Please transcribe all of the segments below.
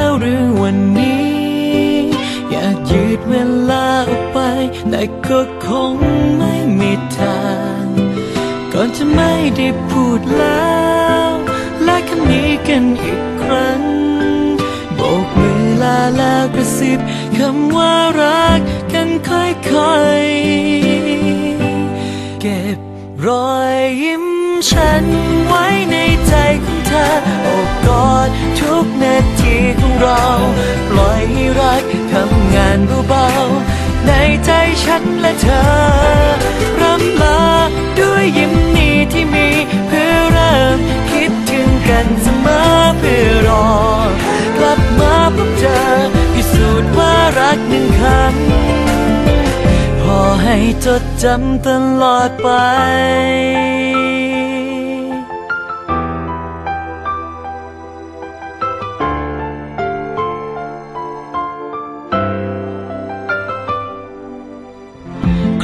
ว ดเวลาออกไป แต่ก็คงไม่มีทาง ก่อนจะไม่ได้พูดแล้วและคำนี้กันอีกครั้งโบกมือลาแล้วกระซิบคำว่ารักกันค่อยๆ เก็บรอยยิ้มฉันไว้ในใจของเธอโอบกอดทุกนาทีของ เรา ปล่อยให้รักทำงานเบาๆ ในใจฉันและเธอรำลาด้วยยิ้มนี้ที่มีเพื่อเริ่มคิดถึงกันเสมอเพื่อรอกลับมาพบเจอพิสูจน์ว่ารักหนึ่งคำพอให้จดจำตลอดไป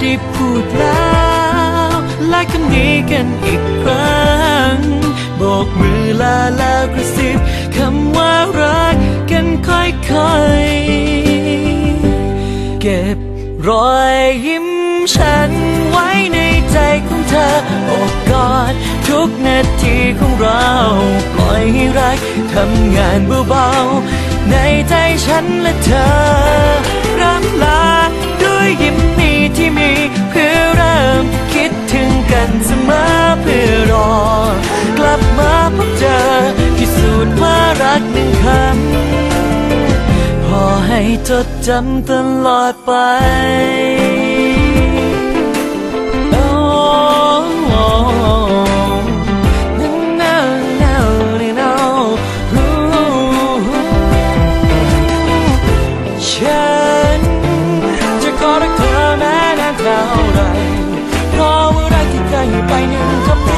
ได้พูดแล้วและคำนี้กันอีกครั้งโบกมือลาแล้วกระซิบคำว่ารักกันค่อยๆ เก็บรอยยิ้มฉันไว้ในใจของเธอโอบกอดทุกนาทีของเรา ปล่อยให้รักทำงานเบาๆ ในใจฉันและเธอรำลาด้วยยิ้ม นเสมอเพื่อรอ กลับมาพบเจอพิสูจน์ว่ารักหนึ่งคำพอให้จดจำตลอดไป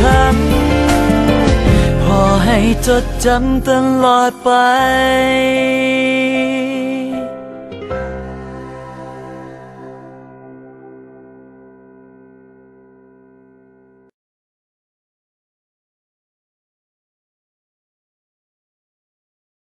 คัพอให้จดจำตลอดไป